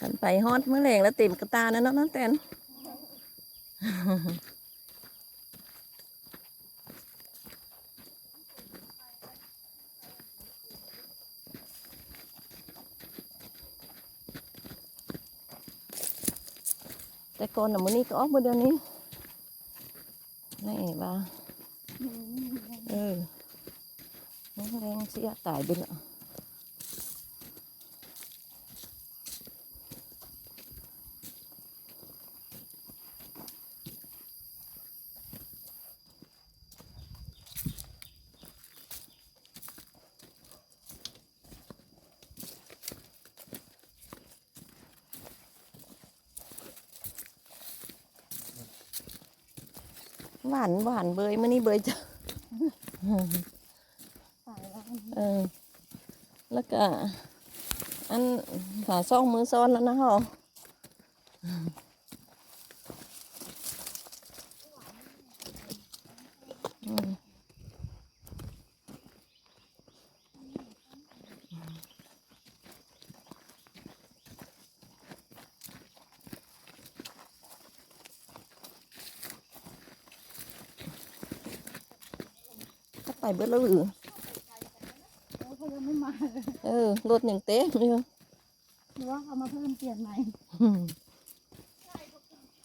กันไปฮอดเมื่อแรงแล้วเต็มกระตานะเนาะน้องแตนแต่ก่อนน่ะมื้อนี้ก็ออกมื้อเดียวนี้นี่ว่าเออมันแรงเสียตายไปแล้ว หวานหวานเบยมื่อนี้เบยจะสายแล้วเออแล้วก็อันฝาซ่องมือซ้อนแล้วนะฮะ ไปเบิดแล้วหรือแล้วเขายังไม่มาเลยเออรถหนึ่งเต๊ะอยู่หรือว่าเขามาเพิ่มเปลี่ยนใหม่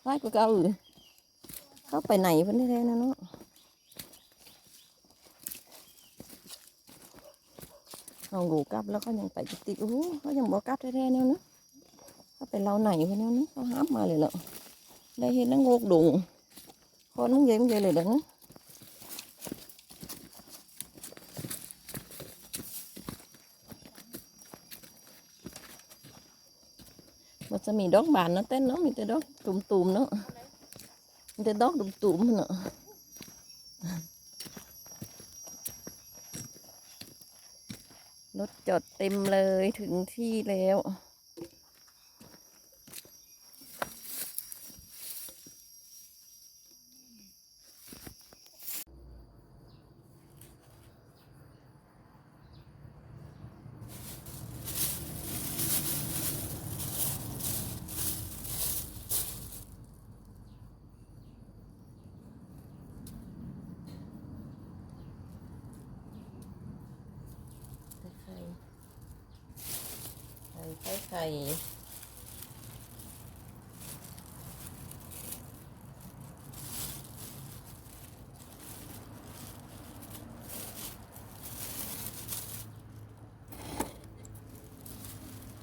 ไล่กูเก่าหรือเขาไปไหนเพิ่นได้แท้ๆนะเนาะเอาลูกกลับแล้วเขายังไปจิกติกโอ้โหเขายังบอกกลับแท้ๆแนวเนาะเขาไปเราไหนเพิ่นแนวเนาะเขาห้ามมาเลยเนาะได้เห็นนังโงกดุงคนนังเย็นเยเลยเด้อนะ มันจะมีดอกบานเนาะเต้นเนาะมีแต่ดอกตุ่มๆเนาะมีแต่ดอกตุ่มๆเนาะรถจอดเต็มเลยถึงที่แล้ว ไข่ ไข่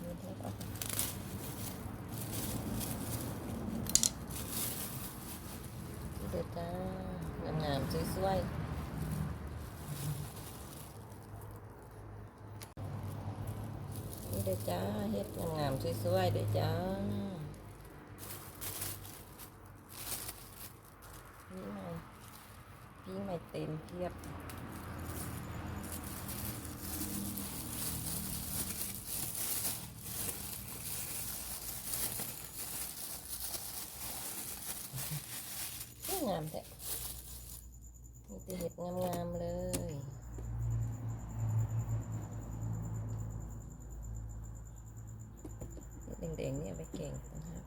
ไข่ไข่เด็ดจ้างามๆสวยๆ นี่เด้อจ้าเฮ็ดงามๆสวยๆเด้อจ้าพี่ใหม่พี่ใหม่เต็มเทียบสวยงามแท้มีแต่เห็ดงามๆเลย แดงๆเนี่ยไปแกงนะครับ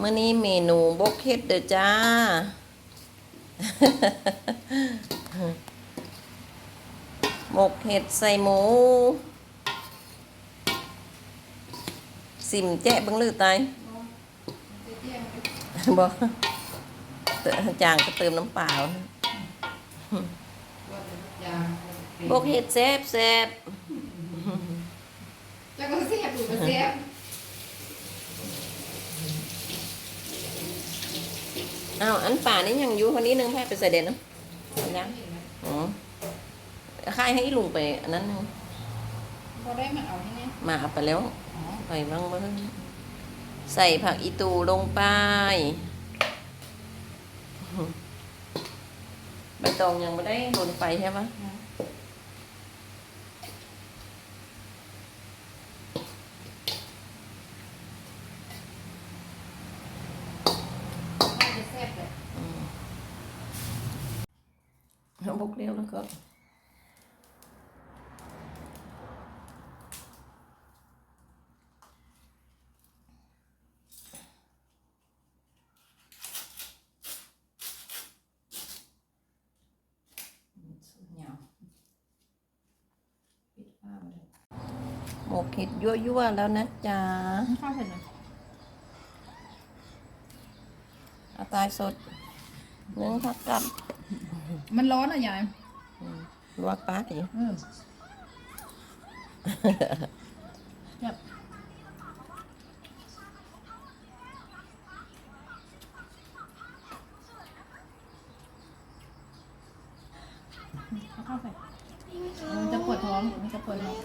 มื่อนี้เมนูบกเฮ็ดเด้อจ้า หมกเห็ดใส่หมู สิมแจ๊ะเบังลือตายบ่เติมจางก็เติมน้ำเปล่านะ บกเห็ดแซ่บแซ่บแล้วก็เสียบอยู่ก็เสียบอ้าวอันป่านี่ยังอยู่คนนี้นึงแพ้ไปใส่เด่นนะยังอ๋อค่ายให้ลุงไปอันนั้นนึงพอได้มาเอาที่นี่มาเอาไปแล้วอ๋อไปบ้างบ้างใส่ผักอีตูลงไปใบตองยังไม่ได้ลนไฟใช่ปะน่าจะแลยอืมบกเร็วแล้วก็หมกเห็ดยั่วๆแล้วนะจ๊ะข้าวเผ็ดหน่อาตายสดนื้อผักกับ มันร้อนอะยายลวกปลาดิเอาเข้าไปมันจะปวดท้องมันจะปวดท้อง